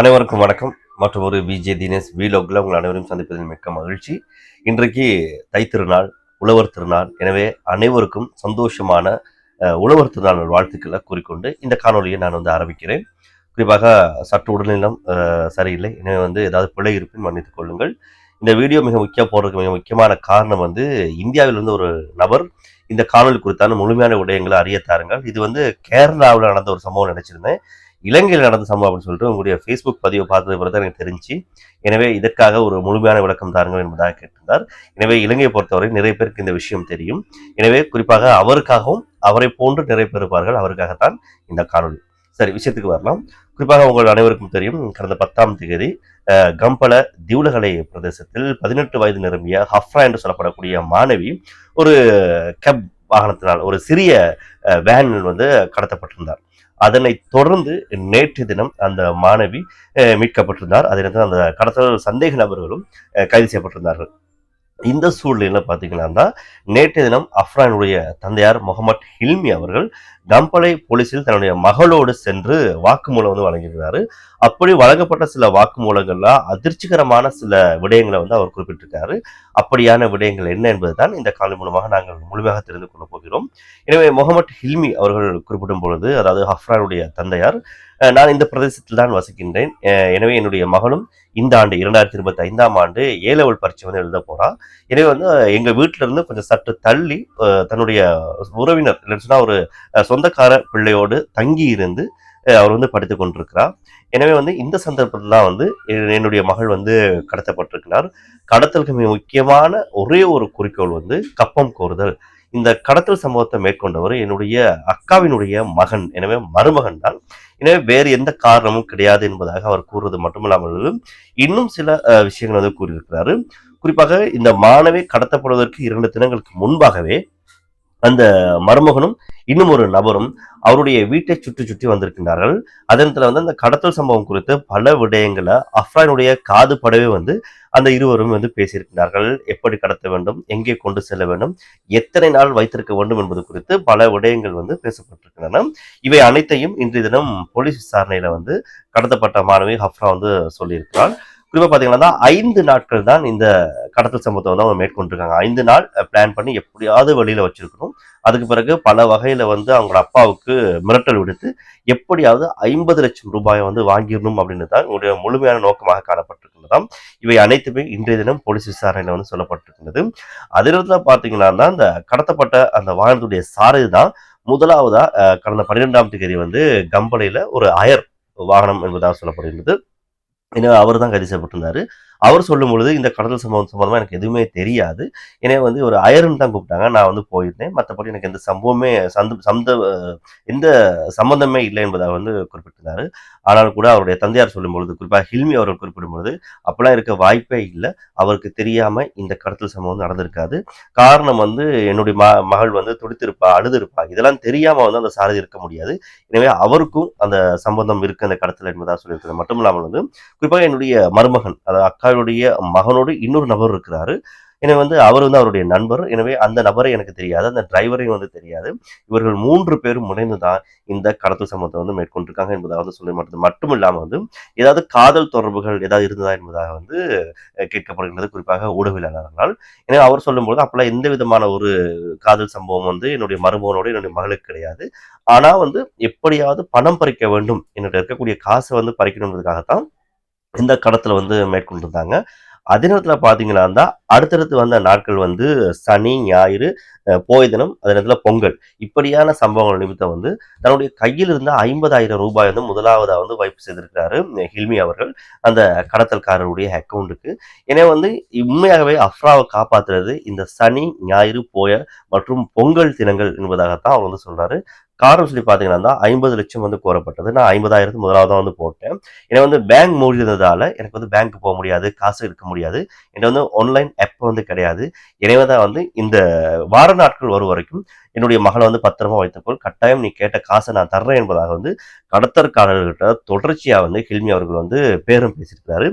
அனைவருக்கும் வணக்கம். மற்றும் ஒரு விஜே தினேஷ் வீலோக்ல உங்கள் அனைவரும் சந்திப்பதில் மிக்க மகிழ்ச்சி. இன்றைக்கு தைத்திருநாள் உழவர் திருநாள். எனவே அனைவருக்கும் சந்தோஷமான உழவர் திருநாள் வாழ்த்துக்களை கூறிக்கொண்டு இந்த காணொலியை நான் வந்து ஆரம்பிக்கிறேன். குறிப்பாக சற்று உடல்நலம் சரியில்லை. எனவே வந்து ஏதாவது பிழை இருப்பின் மன்னித்துக் கொள்ளுங்கள். இந்த வீடியோ மிக முக்கிய போடுறதுக்கு மிக முக்கியமான காரணம் வந்து இந்தியாவிலிருந்து ஒரு நபர் இந்த காணொலி குறித்தான முழுமையான விடயங்களை அறிய தாருங்கள். இது வந்து கேரளாவில் நடந்த ஒரு சம்பவம் நினைச்சிருந்தேன். இலங்கையில் நடந்த சம்பவம் அப்படின்னு சொல்லிட்டு உங்களுடைய ஃபேஸ்புக் பதிவை பார்த்தது பிறகு தான் எனக்கு தெரிஞ்சு. எனவே இதற்காக ஒரு முழுமையான விளக்கம் தாருங்கள் என்பதாக கேட்டிருந்தார். எனவே இலங்கையை பொறுத்தவரை நிறைய பேருக்கு இந்த விஷயம் தெரியும். எனவே குறிப்பாக அவருக்காகவும் அவரை போன்று நிறைய பேர் இருப்பார்கள். அவருக்காகத்தான் இந்த காணொலி சரி விஷயத்துக்கு வரலாம். குறிப்பாக உங்கள் அனைவருக்கும் தெரியும் கடந்த பத்தாம் தேதி கம்பள திவுலகலை பிரதேசத்தில் பதினெட்டு வயது நிரம்பிய ஹஃப்ரா என்று சொல்லப்படக்கூடிய மாணவி ஒரு கேப் வாகனத்தினால் ஒரு சிறிய வேனில் வந்து கடத்தப்பட்டிருந்தார். அதனை தொடர்ந்து நேற்று தினம் அந்த மாணவி மீட்கப்பட்டிருந்தார். அதே நேரத்தில் அந்த கடத்தல் சந்தேக நபர்களும் கைது செய்யப்பட்டிருந்தார்கள். இந்த சூழ்நிலையில் பார்த்தீங்கன்னா தான் நேற்று தினம் அஃப்ரானுடைய தந்தையார் முகமது ஹில்மி அவர்கள் கம்பளை போலீஸில் தன்னுடைய மகளோடு சென்று வாக்குமூலம் வந்து வழங்கியிருக்கிறாரு. அப்படி வழங்கப்பட்ட சில வாக்குமூலங்கள்ல அதிர்ச்சிகரமான சில விடயங்களை வந்து அவர் குறிப்பிட்டிருக்காரு. அப்படியான விடயங்கள் என்ன என்பதுதான் இந்த காலை மூலமாக நாங்கள் முழுமையாக தெரிந்து கொள்ளப் போகிறோம். எனவே முகமது ஹில்மி அவர்கள் குறிப்பிடும் பொழுது அதாவது ஹஃப்ரானுடைய தந்தையார் நான் இந்த பிரதேசத்தில் தான் வசிக்கின்றேன். எனவே என்னுடைய மகளும் இந்த ஆண்டு இரண்டாயிரத்தி இருபத்தி ஐந்தாம் ஆண்டு ஏ லெவல் பரீட்சை வந்து எழுத போறா. எனவே வந்து எங்க வீட்டில இருந்து கொஞ்சம் சற்று தள்ளி தன்னுடைய உறவினர் இல்லைன்னு சொன்னா ஒரு சொந்தக்கார பிள்ளையோடு தங்கி இருந்து அவர் வந்து படித்து கொண்டிருக்கிறார். எனவே வந்து இந்த சந்தர்ப்பத்தில் தான் வந்து என்னுடைய மகள் வந்து கடத்தப்பட்டிருக்கிறார். கடத்தலுக்கு மிக முக்கியமான ஒரே ஒரு குறிக்கோள் வந்து கப்பம் கோருதல். இந்த கடத்தல் சம்பவத்தை மேற்கொண்டவர் என்னுடைய அக்காவினுடைய மகன் எனவே மருமகன் தான். எனவே வேறு எந்த காரணமும் கிடையாது என்பதாக அவர் கூறுவது மட்டுமில்லாமல் இன்னும் சில விஷயங்கள் வந்து கூறியிருக்கிறாரு. குறிப்பாக இந்த மாணவி கடத்தப்படுவதற்கு இரண்டு தினங்களுக்கு முன்பாகவே அந்த மருமகனும் இன்னும் ஒரு நபரும் அவருடைய வீட்டை சுற்றி சுற்றி வந்திருக்கின்றார்கள். அதனத்துல வந்து அந்த கடத்தல் சம்பவம் குறித்து பல விடயங்களை அஃப்ரானுடைய காது படவே வந்து அந்த இருவரும் வந்து பேசியிருக்கிறார்கள் எப்படி கடத்த வேண்டும் எங்கே கொண்டு செல்ல வேண்டும் எத்தனை நாள் வைத்திருக்க வேண்டும் என்பது குறித்து பல விடயங்கள் வந்து பேசப்பட்டிருக்கின்றன. இவை அனைத்தையும் இன்றைய தினம் போலீஸ் விசாரணையில வந்து கடத்தப்பட்ட மாணவி ஹஃப்ரா வந்து சொல்லியிருக்கிறார் குறிப்பாக பார்த்தீங்கன்னா ஐந்து நாட்கள் தான் இந்த கடத்தல் சம்பவத்தை வந்து அவங்க மேற்கொண்டிருக்காங்க. ஐந்து நாள் பிளான் பண்ணி எப்படியாவது வழியில் வச்சிருக்கணும். அதுக்கு பிறகு பல வகையில் வந்து அவங்களோட அப்பாவுக்கு மிரட்டல் விடுத்து எப்படியாவது ஐம்பது லட்சம் ரூபாயை வந்து வாங்கிடணும் அப்படின்னு தான் உங்களுடைய முழுமையான நோக்கமாக காணப்பட்டிருக்கிறதாம் இவை அனைத்துமே இன்றைய தினம் போலீஸ் விசாரணையில் வந்து சொல்லப்பட்டிருக்கிறது அதே நேரத்தில் பார்த்தீங்கன்னா தான் அந்த கடத்தப்பட்ட அந்த வாகனத்துடைய சாரதி தான் முதலாவதா கடந்த பன்னிரெண்டாம் தேதி வந்து கம்பளையில் ஒரு அயர் வாகனம் என்பதாக சொல்லப்படுகிறது எனவே அவர் தான் கைது செய்யப்பட்டிருந்தாரு அவர் சொல்லும் பொழுது இந்த கடத்தல் சம்பவம் சம்பந்தமா எனக்கு எதுவுமே தெரியாது. எனவே வந்து ஒரு அயர்னு தான் கூப்பிட்டாங்க. நான் வந்து போயிருந்தேன். மற்றபடி எனக்கு எந்த சம்பவமே சந்த சந்த எந்த சம்பந்தமே இல்லை என்பதாக வந்து குறிப்பிட்டிருந்தாரு. ஆனால் கூட அவருடைய தந்தையார் சொல்லும் பொழுது குறிப்பாக ஹில்மி அவர்கள் குறிப்பிடும் பொழுது அப்பெல்லாம் இருக்க வாய்ப்பே இல்லை. அவருக்கு தெரியாம இந்த கடத்தல் சம்பவம் நடந்திருக்காது. காரணம் வந்து என்னுடைய ம மகள் வந்து துடித்திருப்பா அழுதிருப்பா. இதெல்லாம் தெரியாம வந்து அந்த சாரதி இருக்க முடியாது. எனவே அவருக்கும் அந்த சம்பந்தம் இருக்கு அந்த கடத்தல் என்பதாக சொல்லியிருக்கிறது. மட்டும் இல்லாமல் வந்து குறிப்பாக என்னுடைய மருமகன் அதாவது அக்கா அவருடைய மகனோடு இன்னொரு நபர் இருக்கிறாரு. எனவே வந்து அவர் வந்து அவருடைய நண்பர். எனவே அந்த நபரை எனக்கு தெரியாது அந்த டிரைவரையும் வந்து தெரியாது. இவர்கள் மூன்று பேரும் முனைந்து தான் இந்த கடத்தல் சம்பவத்தை வந்து மேற்கொண்டிருக்காங்க என்பதாக வந்து சொல்லி மட்டும் மட்டும் இல்லாமல் வந்து ஏதாவது காதல் தொடர்புகள் ஏதாவது இருந்ததா என்பதாக வந்து கேட்கப்படுகின்றது. குறிப்பாக ஊடகவியலாளர்களால். எனவே அவர் சொல்லும்போது அப்பெல்லாம் எந்த விதமான ஒரு காதல் சம்பவம் வந்து என்னுடைய மருமகனோடு என்னுடைய மகளுக்கு கிடையாது. ஆனால் வந்து எப்படியாவது பணம் பறிக்க வேண்டும். என்னுடைய இருக்கக்கூடிய காசை வந்து பறிக்கணுன்றதுக்காகத்தான் இந்த கடத்தில் வந்து மேற்கொண்டிருந்தாங்க. அதே நேரத்தில் பார்த்தீங்கன்னா தான் அடுத்தடுத்து வந்த நாட்கள் வந்து சனி ஞாயிறு போய்தினம் போய் தினம் அதே நேரத்தில் பொங்கல். இப்படியான சம்பவங்கள் நிமித்தம் வந்து தன்னுடைய கையில் இருந்த ஐம்பதாயிரம் ரூபாய் வந்து முதலாவதாக வந்து வைப்பு செய்திருக்கிறாரு ஹில்மி அவர்கள் அந்த கடத்தல்காரருடைய அக்கௌண்ட்டுக்கு எனவே வந்து உண்மையாகவே அஃப்ராவை காப்பாத்துறது இந்த சனி ஞாயிறு போய மற்றும் பொங்கல் தினங்கள் என்பதாகத்தான் அவர் வந்து சொல்கிறாரு காரணம் சொல்லி பார்த்தீங்கன்னா ஐம்பது லட்சம் வந்து கோரப்பட்டது. நான் ஐம்பதாயிரத்து முதலாவது வந்து போட்டேன். ஏன்னா வந்து பேங்க் மூடி எனக்கு வந்து பேங்க் போக முடியாது காசு இருக்க முடியாது. என்கிட்ட வந்து ஆன்லைன் ஆப் வந்து கிடையாது. எனவே தான் வந்து இந்த வார நாட்கள் வரும் வரைக்கும் என்னுடைய மகளை வந்து பத்திரமா வைத்துக்கொள். கட்டாயம் நீ கேட்ட காசை நான் தர்றேன் என்பதாக வந்து கடத்தற்காரர்கிட்ட தொடர்ச்சியா வந்து ஹில்மி அவர்கள் வந்து பேரும் பேசியிருக்கிறாரு.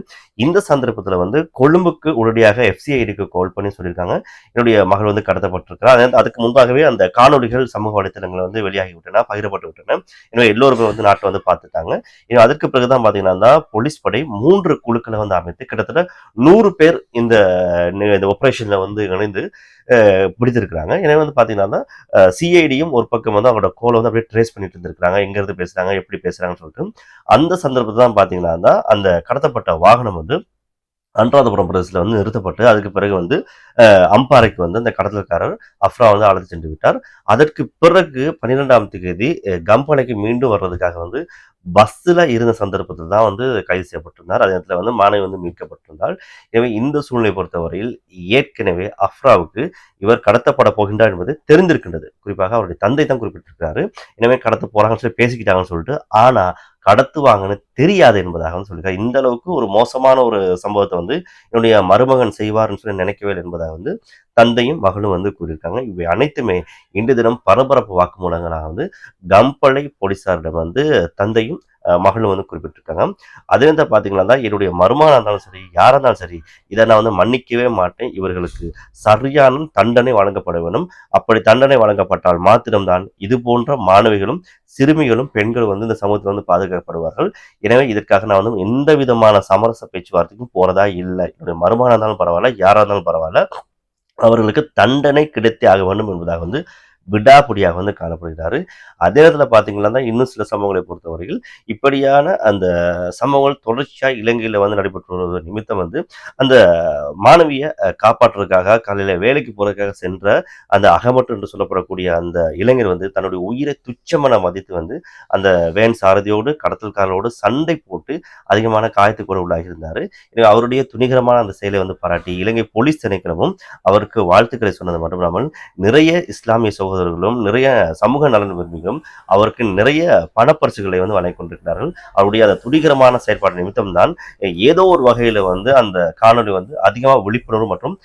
இந்த சந்தர்ப்பத்துல வந்து கொழும்புக்கு உடனடியாக எஃப்சிஐடிக்கு கால் பண்ணி சொல்லியிருக்காங்க. என்னுடைய மகள் வந்து கடத்தப்பட்டிருக்கிறார் அதுக்கு முன்பாகவே அந்த காணொளிகள் சமூக வலைத்தளங்கள் வந்து வெளியாகி விட்டன பகிரப்பட்டு விட்டன எனவே எல்லோருமே வந்து நாட்டை வந்து பார்த்துட்டாங்க. இன்னும் அதற்கு பிறகுதான் பாத்தீங்கன்னா தான் போலீஸ் படை மூன்று குழுக்களை வந்து அமைத்து கிட்டத்தட்ட நூறு பேர் இந்த இந்த ஆபரேஷன்ல வந்து இணைந்து பிடித்திருக்கிறாங்க எனவே வந்து பார்த்தீங்கன்னா சிஐடியும் ஒரு பக்கம் வந்து அவங்களோட கோலை வந்து அப்படியே ட்ரேஸ் பண்ணிட்டு இருந்திருக்கிறாங்க. எங்கேருந்து பேசுகிறாங்க எப்படி பேசுகிறாங்கன்னு சொல்லிட்டு. அந்த சந்தர்ப்பத்தில் தான் பார்த்தீங்கன்னா தான் அந்த கடத்தப்பட்ட வாகனம் வந்து அனுராதபுரம் பிரதேசத்தில் வந்து நிறுத்தப்பட்டு அதுக்கு பிறகு வந்து அம்பாறைக்கு வந்து அந்த கடத்தல்காரர் அஃப்ரா வந்து அழைத்து சென்று விட்டார். அதற்கு பிறகு பன்னிரெண்டாம் தேதி கம்பனைக்கு மீண்டும் வர்றதுக்காக வந்து பஸ்ஸில் இருந்த சந்தர்ப்பத்தில் தான் வந்து கைது செய்யப்பட்டிருந்தார். அதே நேரத்தில் வந்து மாணவி வந்து மீட்கப்பட்டிருந்தார் எனவே இந்த சூழ்நிலை பொறுத்தவரையில் ஏற்கனவே அஃப்ராவுக்கு இவர் கடத்தப்பட போகின்றார் என்பது தெரிந்திருக்கின்றது. குறிப்பாக அவருடைய தந்தை தான் குறிப்பிட்டிருக்கிறாரு. எனவே கடத்த போகிறாங்கன்னு சொல்லி பேசிக்கிட்டாங்கன்னு சொல்லிட்டு ஆனால் கடத்துவாங்கன்னு தெரியாது என்பதாக வந்து சொல்லியிருக்காரு இந்த அளவுக்கு ஒரு மோசமான ஒரு சம்பவத்தை வந்து என்னுடைய மருமகன் செய்வார்னு சொல்லி நினைக்கவே இல்லை என்பதாக வந்து தந்தையும் மகளும் வந்து கூறியிருக்காங்க. இவை அனைத்துமே இன்று தினம் பரபரப்பு வாக்குமூலங்களாக வந்து கம்பளை போலீசாரிடம் வந்து தந்தையும் மகளும் வந்து குறிப்பிட்டிருக்காங்க. அதே வந்து பார்த்தீங்கன்னா தான் என்னுடைய மருமகனாக இருந்தாலும் சரி யாராக இருந்தாலும் சரி இதை நான் வந்து மன்னிக்கவே மாட்டேன். இவர்களுக்கு சரியான தண்டனை வழங்கப்பட வேண்டும். அப்படி தண்டனை வழங்கப்பட்டால் மாத்திரம்தான் இது போன்ற மாணவிகளும் சிறுமிகளும் பெண்களும் வந்து இந்த சமூகத்தில் வந்து பாதுகாக்கப்படுவார்கள். எனவே இதற்காக நான் வந்து எந்த விதமான சமரச பேச்சுவார்த்தைக்கும் போறதா இல்லை. என்னுடைய மருமகனாக இருந்தாலும் பரவாயில்ல யாராக இருந்தாலும் பரவாயில்ல. அவர்களுக்கு தண்டனை கிடைத்தே ஆக வேண்டும் என்பதாக வந்து விடாப்பிடியாக வந்து காணப்படுகிறாரு. அதே நேரத்தில் பார்த்தீங்கன்னா தான் இன்னும் சில சம்பவங்களை பொறுத்தவரையில் இப்படியான அந்த சம்பவங்கள் தொடர்ச்சியாக இலங்கையில் வந்து நடைபெற்று வருவது நிமித்தம் வந்து அந்த மாணவியை காப்பாற்றுறதுக்காக காலையில் வேலைக்கு போறதுக்காக சென்ற அந்த அகமட்டு என்று சொல்லப்படக்கூடிய அந்த இளைஞர் வந்து தன்னுடைய உயிரை துச்சமென மதித்து வந்து அந்த வேன் சாரதியோடு கடத்தல்காரரோடு சண்டை போட்டு அதிகமான காயத்துக்கு கூட உள்ளாகியிருந்தார் எனவே அவருடைய துணிகரமான அந்த செயலை வந்து பாராட்டி இலங்கை போலீஸ் திணைக்களமும் அவருக்கு வாழ்த்துக்களை சொன்னது மட்டுமில்லாமல் நிறைய இஸ்லாமிய சகோதரர்களும் நிறைய சமூக நலன் விரும்பிகளும் அவருக்கு நிறைய பணப்பரிசுகளை வந்து வழங்கி கொண்டிருக்கிறார்கள். அவருடைய அந்த துணிகரமான செயற்பாடு நிமித்தம் தான் ஏதோ ஒரு வகையில வந்து அந்த காணொளி வந்து அதிகமாக விழிப்புணர்வு மற்றும்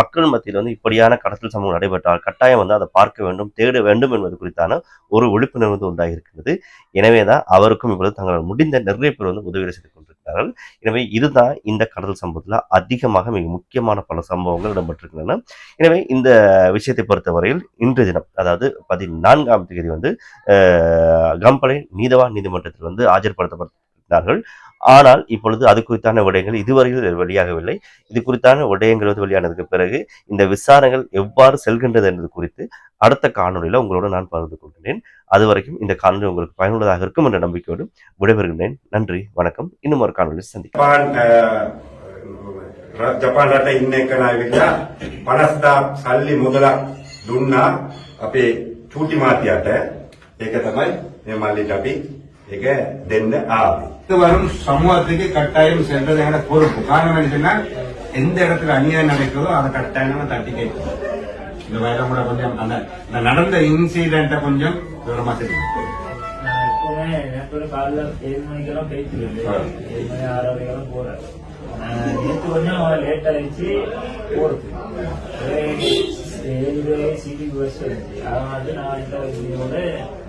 மக்கள் மத்தியில் வந்து இப்படியான கடத்தல் சம்பவம் நடைபெற்றால் கட்டாயம் வந்து அதை பார்க்க வேண்டும் தேட வேண்டும் என்பது குறித்தான ஒரு விழிப்புணர்வு வந்து உண்டாகி இருக்கிறது எனவே தான் அவருக்கும் இப்பொழுது தங்கள் முடிந்த நிறைய பேர் வந்து உதவி செய்து கொண்டிருக்கிறார்கள். எனவே இதுதான் இந்த கடத்தல் சம்பவத்தில் அதிகமாக மிக முக்கியமான பல சம்பவங்கள் இடம்பெற்றிருக்கின்றன. எனவே இந்த விஷயத்தை பொறுத்தவரையில் இன்றைய தினம் அதாவது பதினான்காம் தேதி வந்து அஹ், கம்பளை நீதவான் நீதிமன்றத்தில் வந்து ஆஜர்படுத்தப்பட்டார்கள் ஆனால் இப்பொழுது அது குறித்தான விடயங்கள் இதுவரையில் வெளியாகவில்லை இது குறித்தான விடயங்கள் வந்து வெளியானதுக்கு பிறகு இந்த விசாரணைகள் எவ்வாறு செல்கின்றது என்பது குறித்து அடுத்த காணொளியில் உங்களோட நான் பகிர்ந்து கொள்கிறேன் அது வரைக்கும் இந்த காணொளி உங்களுக்கு பயனுள்ளதாக இருக்கும் என்ற நம்பிக்கையோடு விடைபெறுகின்றேன் நன்றி வணக்கம் இன்னும் ஒரு காணொளியில் சந்திப்போம் ජපාන් අ, ජපාන් රට ඉන්න එක ඇවිල්ලා 50000 සල්ලි මුදලක් දුන්නා අපේ චූටි මාතියට ඒක තමයි මේ මල්ලිට අපි ඒක දෙන්න ආවේ இது வரும் சமூகத்துக்கு கட்டாயம் சென்றது என பொறுப்பு காரணம் என்ன சொன்னா எந்த இடத்துல அநியாயம் நடக்கிறதோ அதை கட்டாயம் நம்ம தட்டி கேட்கணும் இந்த வயலம் கூட கொஞ்சம் அந்த இந்த நடந்த இன்சிடென்ட்டை கொஞ்சம் விவரமா தெரியும் நான் எப்பவுமே நேற்று காலைல ஏழு மணிக்கெல்லாம் போயிட்டு ஏழு மணி ஆறு மணிக்கெல்லாம் போறேன் நான் நேற்று கொஞ்சம் லேட் ஆயிடுச்சு போறது ஏழு சிடி பஸ் இருந்துச்சு நான் இந்த வண்டியோட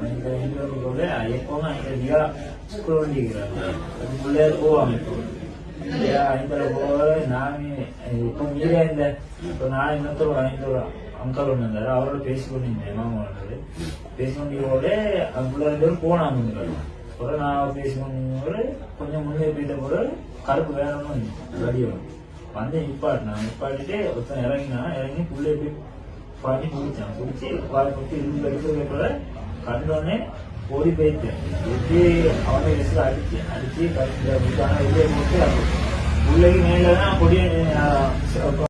இந்த வண்டியோட எப்பவும் இந்த தியா ஸ்கூல் வண்டிக்கிறாங்க அதுக்குள்ளே போவாங்க இப்போ தியா ஐந்தரை போக நானே இப்போ மீறே இந்த இப்போ நான் இன்னொருத்தர் ஐநூறு அங்கல் ஒன்று இருந்தாரு. அவரோட பேசி கொண்டிருந்தேன் மாமா வந்தது. பேசிக்கொண்டியோட அங்குள்ள ரெண்டு பேரும் போனாங்க அப்புறம் நான் பேசிக்கொண்டு கொஞ்சம் முன்னே போயிட்ட பிறகு கருப்பு வேற ஒன்றும் வடிவம் வந்து நிப்பாட்டினான். நிப்பாட்டிட்டு ஒருத்தன் இறங்கினா இறங்கி புள்ளே போய் ಪಾಟಿ ಮುಗಿಸ ಮುಗಿಸಿ ವಾರ ಮುಗಿಸಿ ಇಲ್ಲಿ ಬೆಳೆಸಬೇಕಾದ್ರೆ ಕಣ್ಣೊನೆ ಓಡಿ ಬೈತೆ ಎದ್ದಿ ಅವನ ಹೆಸರು ಅಡಿಸಿ ಅಡಿಸಿ ಕಣ್ಣ ಇಲ್ಲಿ ಮುಟ್ಟಿ ಅದು ಉಳ್ಳಗಿ ಮೇಲೆ ಪುಡಿ